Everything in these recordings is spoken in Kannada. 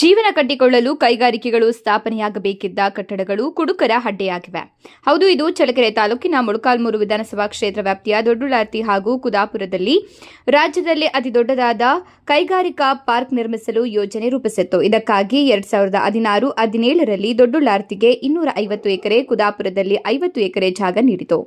ಜೀವನ ಕಟ್ಟಿಕೊಳ್ಳಲು ಕೈಗಾರಿಕೆಗಳು ಸ್ಥಾಪನೆಯಾಗಬೇಕಿದ್ದ ಕಟ್ಟಡಗಳು ಕುಡುಕರ ಹಡ್ಡೆಯಾಗಿವೆ. ಹೌದು, ಇದು ಚಳ್ಳಕೆರೆ ತಾಲೂಕಿನ ಮೊಳಕಾಲ್ಮೂರು ವಿಧಾನಸಭಾ ಕ್ಷೇತ್ರ ವ್ಯಾಪ್ತಿಯ ದೊಡ್ಡುಳಾರ್ತಿ ಹಾಗೂ ಕುದಾಪುರದಲ್ಲಿ ರಾಜ್ಯದಲ್ಲಿ ಅತಿ ದೊಡ್ಡದಾದ ಕೈಗಾರಿಕಾ ಪಾರ್ಕ್ ನಿರ್ಮಿಸಲು ಯೋಜನೆ ರೂಪಿಸಿತ್ತು. ಇದಕ್ಕಾಗಿ ಎರಡ್ ಸಾವಿರದ ಹದಿನಾರು, ಹದಿನೇಳರಲ್ಲಿ ದೊಡ್ಡುಳಾರ್ತಿಗೆ ಇನ್ನೂರ ಐವತ್ತು ಎಕರೆ, ಕುದಾಪುರದಲ್ಲಿ ಐವತ್ತು ಎಕರೆ ಜಾಗ ನೀಡಿತು.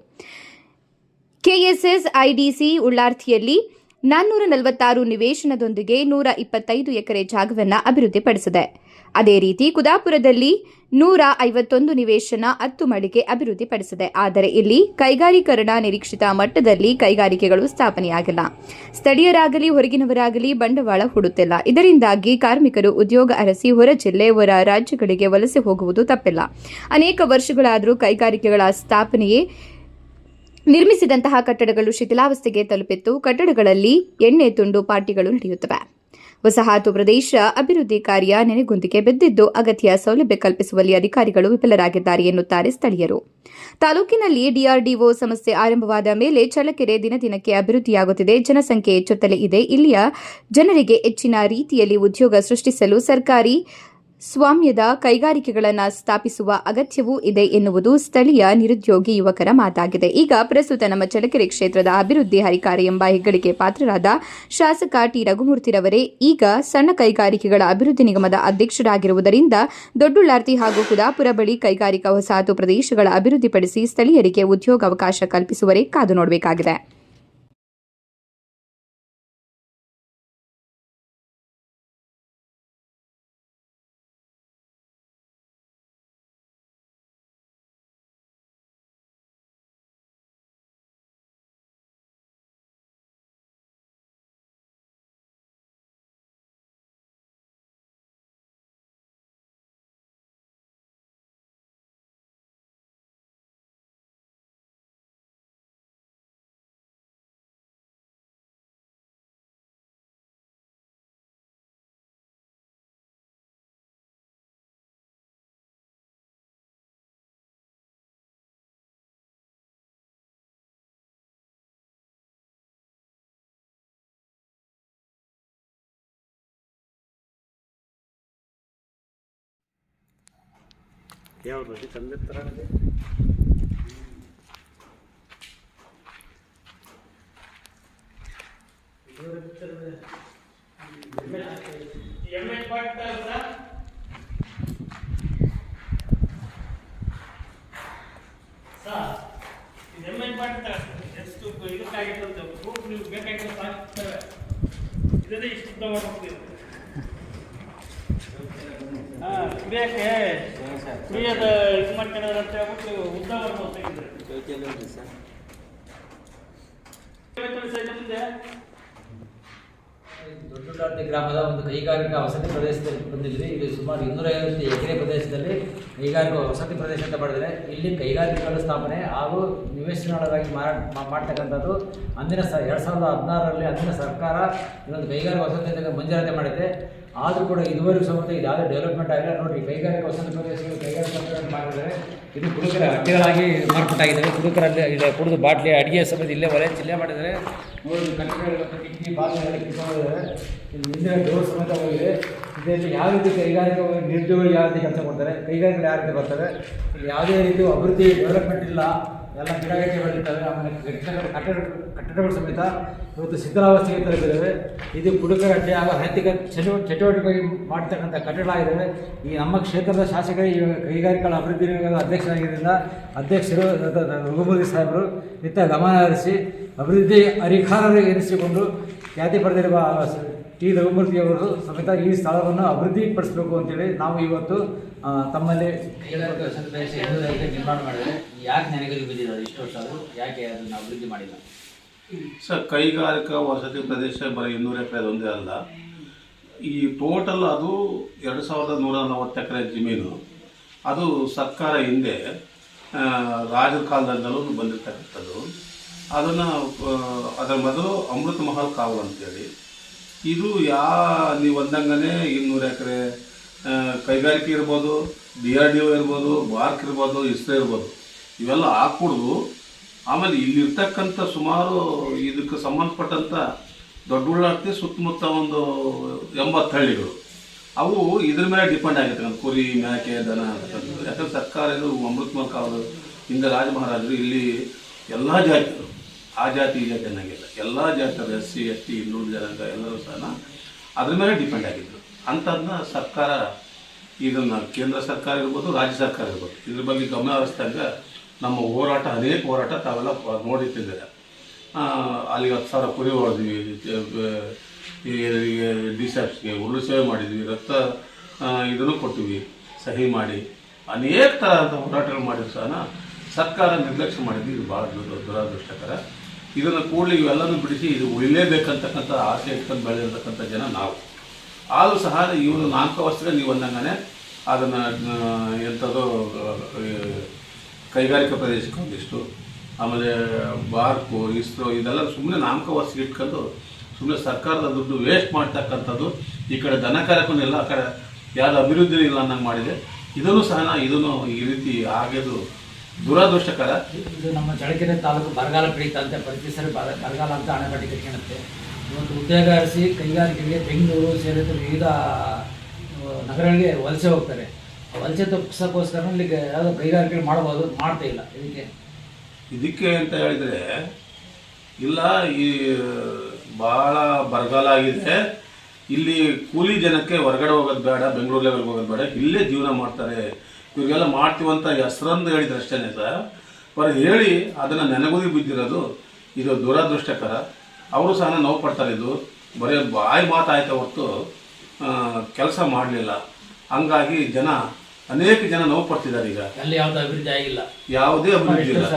ಕೆಎಸ್ಎಸ್ ಐಡಿಸಿ ಉಳ್ಳಾರ್ತಿಯಲ್ಲಿ ನಾನ್ನೂರ ನಲವತ್ತಾರು ನಿವೇಶನದೊಂದಿಗೆ ನೂರ ಇಪ್ಪತ್ತೈದು ಎಕರೆ ಜಾಗವನ್ನು ಅಭಿವೃದ್ಧಿಪಡಿಸಿದೆ. ಅದೇ ರೀತಿ ಕುದಾಪುರದಲ್ಲಿ ನೂರ ಐವತ್ತೊಂದು ನಿವೇಶನ ಹತ್ತು ಮಳಿಗೆ ಅಭಿವೃದ್ಧಿಪಡಿಸಿದೆ. ಆದರೆ ಇಲ್ಲಿ ಕೈಗಾರೀಕರಣ ನಿರೀಕ್ಷಿತ ಮಟ್ಟದಲ್ಲಿ ಕೈಗಾರಿಕೆಗಳು ಸ್ಥಾಪನೆಯಾಗಿಲ್ಲ. ಸ್ಥಳೀಯರಾಗಲಿ, ಹೊರಗಿನವರಾಗಲಿ ಬಂಡವಾಳ ಹೂಡುತ್ತಿಲ್ಲ. ಇದರಿಂದಾಗಿ ಕಾರ್ಮಿಕರು ಉದ್ಯೋಗ ಅರಸಿ ಹೊರ ಜಿಲ್ಲೆ, ಹೊರ ರಾಜ್ಯಗಳಿಗೆ ವಲಸೆ ಹೋಗುವುದು ತಪ್ಪಿಲ್ಲ. ಅನೇಕ ವರ್ಷಗಳಾದರೂ ಕೈಗಾರಿಕೆಗಳ ಸ್ಥಾಪನೆಯೇ ನಿರ್ಮಿಸಿದಂತಹ ಕಟ್ಟಡಗಳು ಶಿಥಿಲಾವಸ್ಥೆಗೆ ತಲುಪಿತ್ತು. ಕಟ್ಟಡಗಳಲ್ಲಿ ಎಣ್ಣೆ ತುಂಡು ಪಾರ್ಟಿಗಳು ನಡೆಯುತ್ತವೆ. ವಸಾಹತು ಪ್ರದೇಶ ಅಭಿವೃದ್ಧಿ ಕಾರ್ಯ ನೆನೆಗುಂದಿಗೆ ಬಿದ್ದಿದ್ದು ಅಗತ್ಯ ಸೌಲಭ್ಯ ಕಲ್ಪಿಸುವಲ್ಲಿ ಅಧಿಕಾರಿಗಳು ವಿಫಲರಾಗಿದ್ದಾರೆ ಎನ್ನುತ್ತಾರೆ ಸ್ಥಳೀಯರು. ತಾಲೂಕಿನಲ್ಲಿ ಡಿಆರ್ಡಿಒ ಸಮಸ್ಯೆ ಆರಂಭವಾದ ಮೇಲೆ ಚಳ್ಳಕೆರೆ ದಿನ ದಿನಕ್ಕೆ ಅಭಿವೃದ್ಧಿಯಾಗುತ್ತಿದೆ. ಜನಸಂಖ್ಯೆ ಹೆಚ್ಚುತ್ತಲೇ ಇದೆ. ಇಲ್ಲಿಯ ಜನರಿಗೆ ಹೆಚ್ಚಿನ ರೀತಿಯಲ್ಲಿ ಉದ್ಯೋಗ ಸೃಷ್ಟಿಸಲು ಸರ್ಕಾರಿ ಸ್ವಾಮ್ಯದ ಕೈಗಾರಿಕೆಗಳನ್ನು ಸ್ಥಾಪಿಸುವ ಅಗತ್ಯವೂ ಇದೆ ಎನ್ನುವುದು ಸ್ಥಳೀಯ ನಿರುದ್ಯೋಗಿ ಯುವಕರ ಮಾತಾಗಿದೆ. ಈಗ ಪ್ರಸ್ತುತ ನಮ್ಮ ಚಳ್ಳಕೆರೆ ಕ್ಷೇತ್ರದ ಅಭಿವೃದ್ಧಿ ಹರಿಕಾರ ಎಂಬ ಹೆಗ್ಗಳಿಕೆ ಪಾತ್ರರಾದ ಶಾಸಕ ಟಿ ರಘುಮೂರ್ತಿರವರೇ ಈಗ ಸಣ್ಣ ಕೈಗಾರಿಕೆಗಳ ಅಭಿವೃದ್ಧಿ ನಿಗಮದ ಅಧ್ಯಕ್ಷರಾಗಿರುವುದರಿಂದ ದೊಡ್ಡುಳ್ಳಾರ್ತಿ ಹಾಗೂ ಕುದಾಪುರ ಬಳಿ ಕೈಗಾರಿಕಾ ವಸಾಹತು ಪ್ರದೇಶಗಳ ಅಭಿವೃದ್ಧಿಪಡಿಸಿ ಸ್ಥಳೀಯರಿಗೆ ಉದ್ಯೋಗಾವಕಾಶ ಕಲ್ಪಿಸುವರೇ ಕಾದು ನೋಡಬೇಕಾಗಿದೆ. ಯಾವ್ದು? ಅದು ತಂದೆ ಥರ ಇದೆ ಎಷ್ಟು ಪ್ರೂಫ್ ನೀವು ಬೇಕಾಗಿರೋ ಸಾಕ್ತಾರೆ ಇದನ್ನೇ ಇಷ್ಟು ಉದ್ದ ಕುಡಿಯೋಕ್ಕೆ ಕುಡಿಯೋದ ಇದು ಮಾಡ್ಕೊಳ್ಳೋದು ಅಂತ ಹೇಳ್ಬಿಟ್ಟು ಉದ್ದ ಮಾಡ್ಬೋದು ಸರ್. ಮುಂದೆ. ದೊಡ್ಡುಳ್ಳಾರ್ತಿ ಗ್ರಾಮದ ಒಂದು ಕೈಗಾರಿಕಾ ವಸತಿ ಪ್ರದೇಶದಲ್ಲಿ ಬಂದಿದ್ವಿ ಇದು ಸುಮಾರು ಇನ್ನೂರೈವತ್ತು ಎಕರೆ ಪ್ರದೇಶದಲ್ಲಿ ಕೈಗಾರಿಕಾ ವಸತಿ ಪ್ರದೇಶ ಅಂತ ಮಾಡಿದರೆ ಇಲ್ಲಿ ಕೈಗಾರಿಕೆಗಳ ಸ್ಥಾಪನೆ ಹಾಗೂ ನಿವೇಶನಗಳಾಗಿ ಮಾಡ್ತಕ್ಕಂಥದ್ದು ಅಂದಿನ ಸ ಎರಡು ಸಾವಿರದ ಹದಿನಾರರಲ್ಲಿ ಅಂದಿನ ಸರ್ಕಾರ ಇದೊಂದು ಕೈಗಾರಿಕಾ ವಸತಿ ಮಂಜೂರಾತಿ ಮಾಡಿದೆ. ಆದರೂ ಕೂಡ ಇದುವರೆಗೂ ಸಮೇತ ಇದು ಯಾವುದೇ ಡೆವಲಪ್ಮೆಂಟ್ ಆಗಿಲ್ಲ. ನೋಡಿ ಕೈಗಾರಿಕಾ ವಸತಿ ಪ್ರದೇಶಗಳು ಕೈಗಾರಿಕಾ ಮಾಡಿದರೆ ಇದು ಕುಡುಕರ ಅಡ್ಡೆಗಳಾಗಿ ಮಾರ್ಪಾಟಾಗಿದ್ದಾವೆ ಕುಡುಕರಲ್ಲಿ ಇದೆ ಕುಡಿದು ಬಾಟ್ಲಿ, ಅಡುಗೆ ಸಮೇತ ಇಲ್ಲೇ ಒಲೆ ಜಿಲ್ಲೆ ಮಾಡಿದರೆ ನೋಡಿ ಕಟ್ಟಡಗಳು ಕಿಟಕಿ ಕಿಸ್ಕೊಂಡಿದ್ದಾರೆ ಇಲ್ಲಿ ಹಿಂದೆ ಡೋರ್ ಸಮೇತ ಹೋಗಿದೆ. ಇದರಲ್ಲಿ ಯಾವ ರೀತಿ ಕೈಗಾರಿಕೆ ನಿರುದ್ಯೋಗಿಗಳು ಯಾವ ರೀತಿ ಕೆಲಸ ಕೊಡ್ತಾರೆ ಕೈಗಾರಿಕೆಗಳು ಯಾವ ರೀತಿ ಇಲ್ಲಿ ಯಾವುದೇ ರೀತಿ ಅಭಿವೃದ್ಧಿ ಡೆವಲಪ್ಮೆಂಟ್ ಇಲ್ಲ, ಎಲ್ಲ ಗಿಡಗಂಟೆ ಬೆಳೀತವೆ ಆಮೇಲೆ ಕಟ್ಟಡ ಕಟ್ಟಡ ಕಟ್ಟಡಗಳು ಸಮೇತ ಇವತ್ತು ಶಿಥಿಲಾವಸ್ಥೆಗೆ ತಲುಪಿದ್ದಾವೆ ಇದು ಕುಡುಕರ ಅಡ್ಡೆ ಹಾಗೂ ಹೈತಿಕ ಚಟು ಚಟುವಟಿಕೆ ಮಾಡ್ತಕ್ಕಂಥ ಕಟ್ಟಡಗಳಾಗಿದ್ದಾವೆ ಈ ನಮ್ಮ ಕ್ಷೇತ್ರದ ಶಾಸಕರೇ ಇವಾಗ ಕೈಗಾರಿಕೆಗಳ ಅಭಿವೃದ್ಧಿ ನಿಗಮದ ಅಧ್ಯಕ್ಷರಾಗಿದ್ದರಿಂದ ಅಧ್ಯಕ್ಷರು ರಘುಮೂರ್ತಿ ಸಾಹೇಬರು ನಿತ್ಯ ಗಮನ ಹರಿಸಿ ಅಭಿವೃದ್ಧಿ ಅಧಿಕಾರರಿಗೆ ಎನಿಸಿಕೊಂಡು ಖ್ಯಾತಿ ಪಡೆದಿರುವ ಟಿ ರಘುಮೂರ್ತಿಯವರು ಸಮೇತ ಈ ಸ್ಥಳವನ್ನು ಅಭಿವೃದ್ಧಿಪಡಿಸಬೇಕು ಅಂತೇಳಿ ನಾವು ಇವತ್ತು ತಮ್ಮಲ್ಲಿ ನಿರ್ಮಾಣ ಮಾಡಿದರೆ ಯಾಕೆ ಬಿದ್ದಿದ್ದಾರೆ ಇಷ್ಟು ವರ್ಷ ಆದರೂ ಯಾಕೆ ಅದನ್ನು ಅಭಿವೃದ್ಧಿ ಮಾಡಿಲ್ಲ? ಸರ್ ಕೈಗಾರಿಕಾ ವಸತಿ ಪ್ರದೇಶ ಬರೀ ಇನ್ನೂರ ಎಕರೆ ಒಂದೇ ಅಲ್ಲ. ಈ ಟೋಟಲ್ ಅದು ಎರಡು ಸಾವಿರದ ನೂರ ನಲವತ್ತು ಎಕರೆ ಜಮೀನು. ಅದು ಸರ್ಕಾರ ಹಿಂದೆ ರಾಜರ ಕಾಲದಿಂದಲೂ ಬಂದಿರ್ತಕ್ಕಂಥದ್ದು. ಅದನ್ನು ಅದರ ಮೊದಲು ಅಮೃತ ಮಹಲ್ ಕಾವಲು ಅಂತೇಳಿ ಇದು ಯಾ, ನೀವು ಅಂದಂಗನೆ ಇನ್ನೂರು ಎಕರೆ ಕೈಗಾರಿಕೆ ಇರ್ಬೋದು, ಡಿ ಆರ್ ಡಿ ಒ ಇರ್ಬೋದು ಬಾರ್ಕ್ ಇರ್ಬೋದು, ಇಸ್ರೋ ಇರ್ಬೋದು. ಇವೆಲ್ಲ ಹಾಕ್ಬಿಡ್ದು, ಆಮೇಲೆ ಇಲ್ಲಿರ್ತಕ್ಕಂಥ ಸುಮಾರು ಇದಕ್ಕೆ ಸಂಬಂಧಪಟ್ಟಂಥ ದೊಡ್ಡ ಉಳ್ಳಾಡ್ತಿ ಸುತ್ತಮುತ್ತ ಒಂದು ಎಂಬತ್ತು ಹಳ್ಳಿಗಳು. ಅವು ಇದ್ರ ಮೇಲೆ ಡಿಪೆಂಡ್ ಆಗಿರ್ತಕ್ಕಂಥ ಕುರಿ, ಮೇಕೆ, ದನ ಯಾಕಂದ್ರೆ ಸರ್ಕಾರ ಇದು ಅಮೃತ್ ಮಲ್ಕ ಹಿಂದೆ ರಾಜ ಮಹಾರಾಜರು ಇಲ್ಲಿ ಎಲ್ಲ ಜಾತಿಯರು ಆ ಜಾತಿ ಜಾತಿ ಅನ್ನಂಗಿಲ್ಲ. ಎಲ್ಲ ಜಾತಿಯವರು ಎಸ್ ಸಿ ಎಸ್ ಟಿ ಇನ್ನೂರು ಜನಾಂಗ ಎಲ್ಲರೂ ಸಹ ಅದ್ರ ಮೇಲೆ ಡಿಪೆಂಡ್ ಆಗಿದ್ರು. ಅಂಥದ್ದನ್ನ ಸರ್ಕಾರ ಇದನ್ನು ಕೇಂದ್ರ ಸರ್ಕಾರ ಇರ್ಬೋದು ರಾಜ್ಯ ಸರ್ಕಾರ ಇರ್ಬೋದು. ಇದ್ರ ಬಗ್ಗೆ ಗಮನ ಹರಿಸಿದಾಗ ನಮ್ಮ ಹೋರಾಟ ಅನೇಕ ಹೋರಾಟ ತಾವೆಲ್ಲ ನೋಡಿಟ್ಟಿದ್ದಾರೆ ಆ, ಅಲ್ಲಿ ಹತ್ತು ಸಾವಿರ ಕುರಿ ಹೊಡೆದ್ವಿ ಡಿ ಸ್ಯಾಪ್ಸ್ಗೆ ಉರುಳು ಸೇವೆ ಮಾಡಿದ್ವಿ ರಕ್ತ ಇದನ್ನು ಕೊಟ್ಟಿವಿ ಸಹಿ ಮಾಡಿ. ಅನೇಕ ಥರದ ಹೋರಾಟಗಳು ಮಾಡಿದ್ರು ಸಹ. ಸರ್ಕಾರ ನಿರ್ಲಕ್ಷ್ಯ ಮಾಡಿದ್ದು ಇದು ಭಾಳ ದುರಾದೃಷ್ಟಕರ. ಇದನ್ನು ಕೂಡಲೇ ಇವೆಲ್ಲನೂ ಬಿಡಿಸಿ ಇದು ಉಳಿಲೇಬೇಕಂತಕ್ಕಂಥ ಆಸೆ ಇಟ್ಕೊಂಡು ಬೆಳೆದಿರ್ತಕ್ಕಂಥ ಜನ ನಾವು. ಆದರೂ ಸಹ ಇವರು ನಾಲ್ಕು ವರ್ಷಕ್ಕೆ ನೀವು ಅಂದಂಗಾನೆ ಅದನ್ನು ಎಂಥದ್ದು ಕೈಗಾರಿಕಾ ಪ್ರದೇಶಕ್ಕೆ ಒಂದಿಷ್ಟು, ಆಮೇಲೆ ಬಾರ್ಕು, ಇಸ್ರೋ, ಇದೆಲ್ಲ ಸುಮ್ಮನೆ ನಾಲ್ಕು ವರ್ಷಕ್ಕೆ ಇಟ್ಕೊಂಡು ಸುಮ್ಮನೆ ಸರ್ಕಾರದ ದುಡ್ಡು ವೇಸ್ಟ್ ಮಾಡ್ತಕ್ಕಂಥದ್ದು ಈ ಕಡೆ ದನಕಾರಕ್ಕೂ ಇಲ್ಲ ಆ ಕಡೆ ಯಾರು ಅಭಿವೃದ್ಧಿ ಇಲ್ಲ ಅನ್ನಂಗೆ ಮಾಡಿದೆ. ಇದನ್ನು ಸಹ ನಾ- ಇದನ್ನು ಈ ರೀತಿ ಆಗೋದು ದುರದೃಷ್ಟಕರ. ಇದು ನಮ್ಮ ಚಳ್ಳಕೆರೆ ತಾಲೂಕು ಬರಗಾಲ ಪೀಡಿತ ಅಂತ ಪ್ರತಿ ಸರಿ ಬರ ಬರಗಾಲ ಅಂತ ಅಣೆಕಟ್ಟೆ ಕಟ್ಕೊಳುತ್ತೆ ಇವತ್ತು ಉದ್ಯೋಗ ಅರಸಿ ಕೈಗಾರಿಕೆಗೆ ಬೆಂಗಳೂರು ಸೇರಿದಂತೆ ವಿವಿಧ ನಗರಗಳಿಗೆ ವಲಸೆ ಹೋಗ್ತಾರೆ. ಆ ವಲಸೆ ತಪ್ಪಿಸೋಕ್ಕೋಸ್ಕರ ಇಲ್ಲಿಗೆ ಯಾವುದೋ ಕೈಗಾರಿಕೆ ಮಾಡ್ಬೋದು ಮಾಡ್ತಾ ಇಲ್ಲ. ಇದಕ್ಕೆ ಇದಕ್ಕೆ ಅಂತ ಹೇಳಿದ್ರೆ ಇಲ್ಲ ಈ ಭಾಳ ಬರಗಾಲ ಆಗಿದೆ. ಇಲ್ಲಿ ಕೂಲಿ ಜನಕ್ಕೆ ಹೊರಗಡೆ ಹೋಗೋದು ಬೇಡ ಬೆಂಗಳೂರು ಲೆವೆಲ್ಗೆ ಹೋಗೋದು ಬೇಡ. ಇಲ್ಲೇ ಜೀವನ ಮಾಡ್ತಾರೆ. ಇವ್ರಿಗೆಲ್ಲ ಮಾಡ್ತೀವಂತ ಹೆಸರಂದು ಹೇಳಿದ್ರೆ ಅಷ್ಟೇ ಸರ್. ಅವರು ಹೇಳಿ ಅದನ್ನು ನೆನಗುದಿ ಬಿದ್ದಿರೋದು ಇದು ದುರದೃಷ್ಟಕರ. ಅವರು ಸಹ ನೋವು ಪಡ್ತಾರೆ ಇದು. ಬರೀ ಬಾಯಿ ಮಾತಾಯ್ತಾ ಹೊರತು ಕೆಲಸ ಮಾಡಲಿಲ್ಲ. ಹಂಗಾಗಿ ಜನ ಅನೇಕ ಜನ ನೋವು ಪಡ್ತಿದ್ದಾರೆ ಈಗ. ಅಲ್ಲಿ ಯಾವುದೇ ಅಭಿವೃದ್ಧಿ ಆಗಿಲ್ಲ. ಯಾವುದೇ ಅಭಿವೃದ್ಧಿ ಇಲ್ಲ.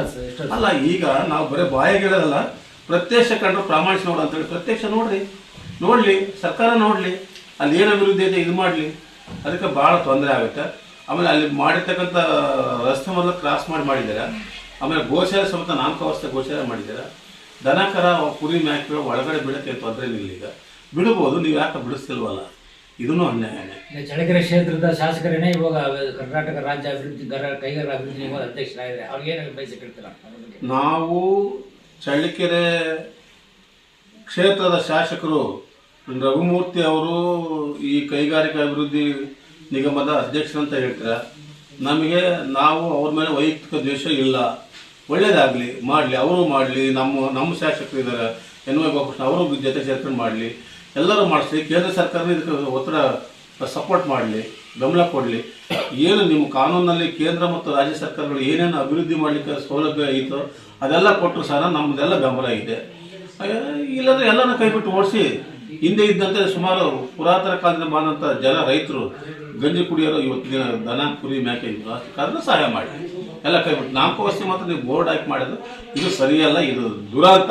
ಅಲ್ಲ ಈಗ ನಾವು ಬರೀ ಬಾಯಿಗೆ ಹೇಳೋದಲ್ಲ ಪ್ರತ್ಯಕ್ಷ ಕಂಡ್ರೆ ಪ್ರಾಮಾಣಿಕ ನೋಡು ಅಂತೇಳಿ ಪ್ರತ್ಯಕ್ಷ ನೋಡ್ರಿ. ನೋಡಲಿ ಸರ್ಕಾರ ನೋಡಲಿ ಅಲ್ಲಿ ಏನು ಅಭಿವೃದ್ಧಿ ಇದೆ ಇದು ಮಾಡಲಿ. ಅದಕ್ಕೆ ಭಾಳ ತೊಂದರೆ ಆಗುತ್ತೆ. ಆಮೇಲೆ ಅಲ್ಲಿ ಮಾಡಿರ್ತಕ್ಕಂಥ ರಸ್ತೆ ಮೊದಲು ಕ್ರಾಸ್ ಮಾಡಿ ಮಾಡಿದ್ದಾರೆ ಆಮೇಲೆ ಗೋಶಾಲೆ ಸಮೇತ ನಾಮಕಾವಸ್ಥೆ ಗೋಶಾಲೆ ಮಾಡಿದ್ದಾರೆ ದನ ಕರ ಮೇಕೆಗಳು ಒಳಗಡೆ ಬಿಡಕ್ಕೆ ತೊಂದರೆ ಇಲ್ಲ ಈಗ ಬಿಡ್ಬೋದು ನೀವು ಯಾಕೆ ಬಿಡಿಸ್ತಿಲ್ವಲ್ಲ? ಇದನ್ನು ಅನ್ಯಾಯನೇ ಚಳ್ಳಕೆರೆ ಕ್ಷೇತ್ರದ ಶಾಸಕರೇನೆ ಇವಾಗ ಕರ್ನಾಟಕ ರಾಜ್ಯ ಅಭಿವೃದ್ಧಿ ದರ ಕೈಗಾರಿಕಾ ಅಭಿವೃದ್ಧಿ ನಿಗಮದ ಅಧ್ಯಕ್ಷರಾಗಿದ್ದಾರೆ ಅವ್ರಿಗೆ ಏನು ಬಯಸಿಟ್ಟಿರ್ತೀರ ಅದ್ರ ನಾವು ಚಳ್ಳಕೆರೆ ಕ್ಷೇತ್ರದ ಶಾಸಕರು ರಘುಮೂರ್ತಿ ಅವರು ಈ ಕೈಗಾರಿಕಾ ಅಭಿವೃದ್ಧಿ ನಿಗಮದ ಅಧ್ಯಕ್ಷರಂತ ಹೇಳ್ತಾರೆ. ನಮಗೆ ನಾವು ಅವ್ರ ಮೇಲೆ ವೈಯಕ್ತಿಕ ದ್ವೇಷ ಇಲ್ಲ. ಒಳ್ಳೇದಾಗಲಿ, ಮಾಡಲಿ, ಅವರು ಮಾಡಲಿ, ನಮ್ಮ ನಮ್ಮ ಶಾಸಕರು ಇದ್ದಾರೆ. ಎನ್ ವೈ ಬಾಲಕೃಷ್ಣ ಅವರು ಜೊತೆ ಸೇರ್ಕೊಂಡು ಮಾಡಲಿ. ಎಲ್ಲರೂ ಮಾಡಿಸ್ಲಿ, ಕೇಂದ್ರ ಸರ್ಕಾರ ಇದಕ್ಕೆ ಒತ್ತಡ ಸಪೋರ್ಟ್ ಮಾಡಲಿ, ಬೆಂಬಲ ಕೊಡಲಿ. ಏನು ನಿಮ್ಮ ಕಾನೂನಲ್ಲಿ ಕೇಂದ್ರ ಮತ್ತು ರಾಜ್ಯ ಸರ್ಕಾರಗಳು ಏನೇನು ಅಭಿವೃದ್ಧಿ ಮಾಡಲಿಕ್ಕೆ ಸೌಲಭ್ಯ ಐತೋ ಅದೆಲ್ಲ ಕೊಟ್ಟರು ಸಹ ನಮ್ಮದೆಲ್ಲ ಬೆಂಬಲ ಇದೆ. ಇಲ್ಲಾಂದರೆ ಎಲ್ಲನ ಕೈಬಿಟ್ಟು ಓಡಿಸಿ ಹಿಂದೆ ಇದ್ದಂತೆ ಸುಮಾರು ಪುರಾತನ ಕಾಲದಿಂದ ಬಂದಂಥ ಜನ ರೈತರು ಗಂಜಿ ಕುಡಿಯೋರು ಇವತ್ತಿನ ದನ ಕುರಿ, ಮೇಕೆ ಕಾರಣ ಸಹಾಯ ಮಾಡಿ. ಎಲ್ಲ ಕೈಬಿಟ್ಟು ನಾಲ್ಕು ಮಾತ್ರ ನೀವು ಬೋರ್ಡ್ ಹಾಕಿ ಮಾಡಿದ್ರು ಇದು ಸರಿಯಲ್ಲ, ಇದು ದುರಂತ,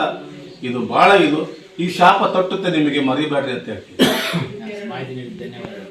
ಇದು ಬಹಳ ಇದು. ಈ ಶಾಪ ತಟ್ಟುತ್ತೆ ನಿಮಗೆ ಮರಿಬೇಡ್ರಿ ಅಂತ ಹೇಳ್ತೀನಿ.